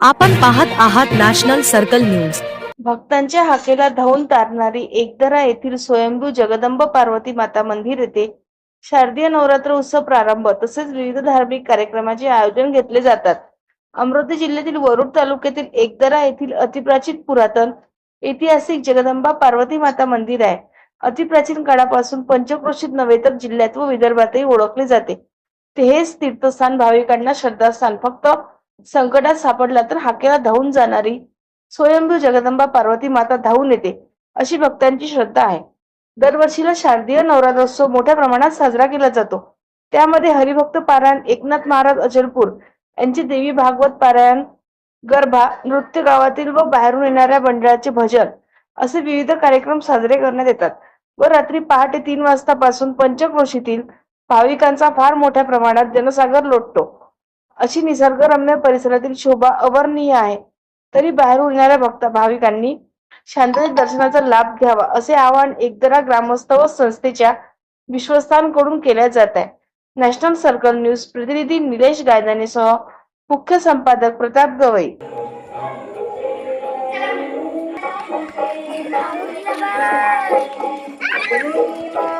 आपण पाहत आहात नॅशनल सर्कल न्यूज. भक्तांच्या हाकेला धावून तारणारी एकदरा येथील स्वयंभू जगदंब पार्वती माता मंदिर येथे शारदीय नवरात्र उत्सव प्रारंभ तसेच विविध धार्मिक कार्यक्रमाचे आयोजन घेतले जातात. अमरावती जिल्ह्यातील वरुड तालुक्यातील एकदरा येथील अतिप्राचीन पुरातन ऐतिहासिक जगदंबा पार्वती माता मंदिर आहे. अतिप्राचीन काळापासून पंचक्रोशीत नव्हे तर जिल्ह्यात व विदर्भातही ओळखले जाते. ते हेच तीर्थस्थान भाविकांना श्रद्धास्थान. फक्त संकटात सापडला तर हाकेला धावून जाणारी स्वयंभू जगदंबा पार्वती माता धावून येते अशी भक्तांची श्रद्धा आहे. दरवर्षीला शारदीय नवरात्रोत्सव मोठ्या प्रमाणात साजरा केला जातो. त्यामध्ये हरिभक्त पारायण एकनाथ महाराज अचलपूर यांची देवी भागवत पारायण गरबा नृत्य गावातील व बाहेरून येणाऱ्या मंडळाचे भजन असे विविध कार्यक्रम साजरे करण्यात येतात व रात्री पहाटे तीन वाजतापासून पंचक्रोशीतील भाविकांचा फार मोठ्या प्रमाणात जनसागर लोटतो. अशी निसर्गरम्य परिसरातील शोभा अवर्णीय आहे. तरी बाहेरून येणाऱ्या भक्त भाविकांनी शांततेत दर्शनाचा लाभ घ्यावा असे आवाहन एकदरा ग्रामस्थ व संस्थेच्या विश्वस्तांकडून केल्या जात आहे. नॅशनल सर्कल न्यूज प्रतिनिधी निलेश गायदानेसह मुख्य संपादक प्रताप गवई. Bye.